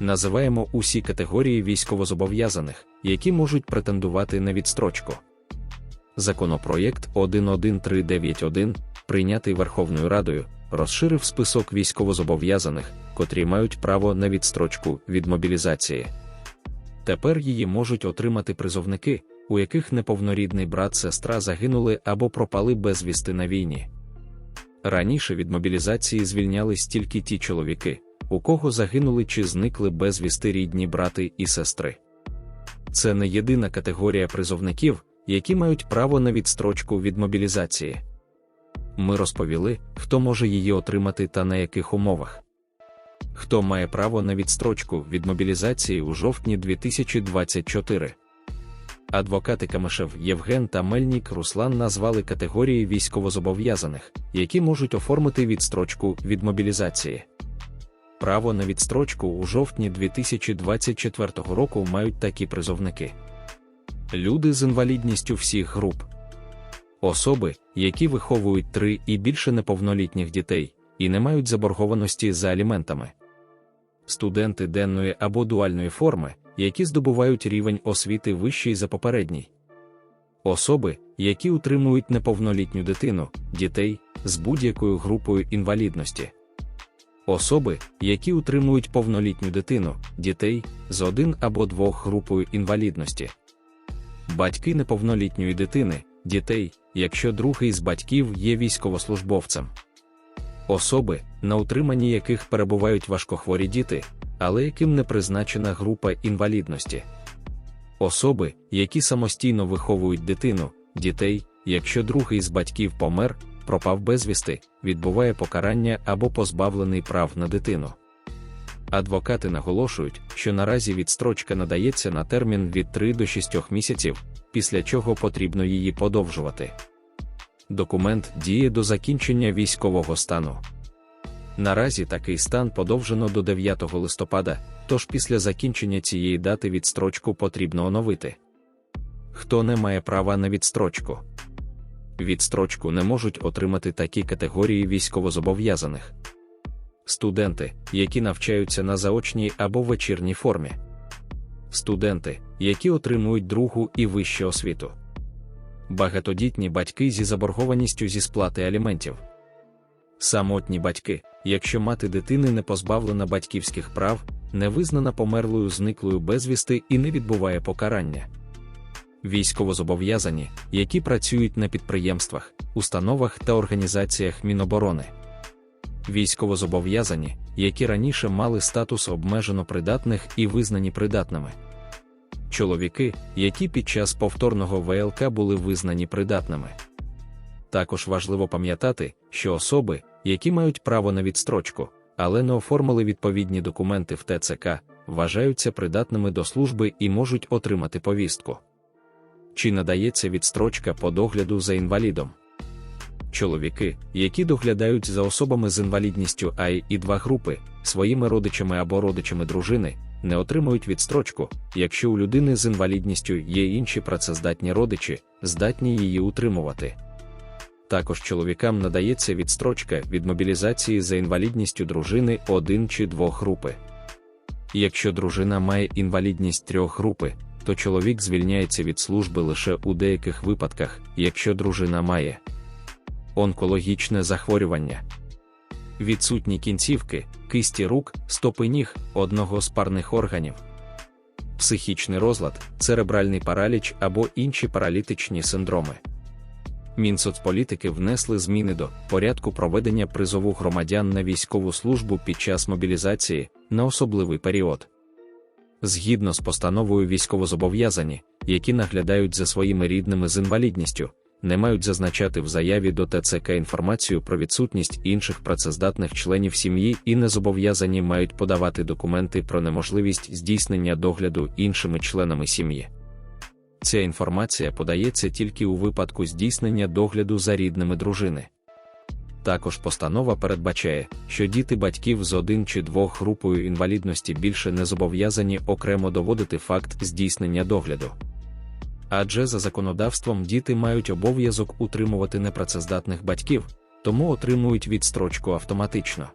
називаємо усі категорії військовозобов'язаних, які можуть претендувати на відстрочку. Законопроєкт 11391, прийнятий Верховною Радою, розширив список військовозобов'язаних, котрі мають право на відстрочку від мобілізації. Тепер її можуть отримати призовники, у яких неповнорідний брат сестра загинули або пропали безвісти на війні. Раніше від мобілізації звільнялись тільки ті чоловіки, у кого загинули чи зникли безвісти рідні брати і сестри. Це не єдина категорія призовників, які мають право на відстрочку від мобілізації. Ми розповіли, хто може її отримати та на яких умовах. Хто має право на відстрочку від мобілізації у жовтні 2024. Адвокати Камишев Євген та Мельнік Руслан назвали категорії військовозобов'язаних, які можуть оформити відстрочку від мобілізації. Право на відстрочку у жовтні 2024 року мають такі призовники: люди з інвалідністю всіх груп, особи, які виховують три і більше неповнолітніх дітей і не мають заборгованості за аліментами, студенти денної або дуальної форми, які здобувають рівень освіти вищий за попередній, особи, які утримують неповнолітню дитину, дітей з будь-якою групою інвалідності. Особи, які утримують повнолітню дитину, дітей з один або двох групою інвалідності, батьки неповнолітньої дитини, дітей, якщо другий з батьків є військовослужбовцем, особи, на утриманні яких перебувають важкохворі діти, але яким не призначена група інвалідності, особи, які самостійно виховують дитину, дітей, якщо другий з батьків помер, пропав безвісти, відбуває покарання або позбавлений прав на дитину. Адвокати наголошують, що наразі відстрочка надається на термін від 3 до 6 місяців, після чого потрібно її подовжувати. Документ діє до закінчення військового стану. Наразі такий стан подовжено до 9 листопада, тож після закінчення цієї дати відстрочку потрібно оновити. Хто не має права на відстрочку? Відстрочку не можуть отримати такі категорії військовозобов'язаних. Студенти, які навчаються на заочній або вечірній формі, студенти, які отримують другу і вищу освіту, багатодітні батьки зі заборгованістю зі сплати аліментів, самотні батьки, якщо мати дитини не позбавлена батьківських прав, не визнана померлою зниклою безвісти і не відбуває покарання. Військовозобов'язані, які працюють на підприємствах, установах та організаціях Міноборони. Військовозобов'язані, які раніше мали статус обмежено придатних і визнані придатними. Чоловіки, які під час повторного ВЛК були визнані придатними. Також важливо пам'ятати, що особи, які мають право на відстрочку, але не оформили відповідні документи в ТЦК, вважаються придатними до служби і можуть отримати повістку. Чи надається відстрочка по догляду за інвалідом? Чоловіки, які доглядають за особами з інвалідністю А і 2 групи, своїми родичами або родичами дружини, не отримують відстрочку, якщо у людини з інвалідністю є інші працездатні родичі, здатні її утримувати. Також чоловікам надається відстрочка від мобілізації за інвалідністю дружини 1 чи 2 групи. Якщо дружина має інвалідність трьох групи, то чоловік звільняється від служби лише у деяких випадках, якщо дружина має онкологічне захворювання, відсутні кінцівки, кисті рук, стопи ніг, одного з парних органів, психічний розлад, церебральний параліч або інші паралітичні синдроми. Мінсоцполітики внесли зміни до порядку проведення призову громадян на військову службу під час мобілізації на особливий період. Згідно з постановою військовозобов'язані, які наглядають за своїми рідними з інвалідністю, не мають зазначати в заяві до ТЦК інформацію про відсутність інших працездатних членів сім'ї і не зобов'язані мають подавати документи про неможливість здійснення догляду іншими членами сім'ї. Ця інформація подається тільки у випадку здійснення догляду за рідними дружини. Також постанова передбачає, що діти батьків з один чи двох групою інвалідності більше не зобов'язані окремо доводити факт здійснення догляду. Адже за законодавством діти мають обов'язок утримувати непрацездатних батьків, тому отримують відстрочку автоматично.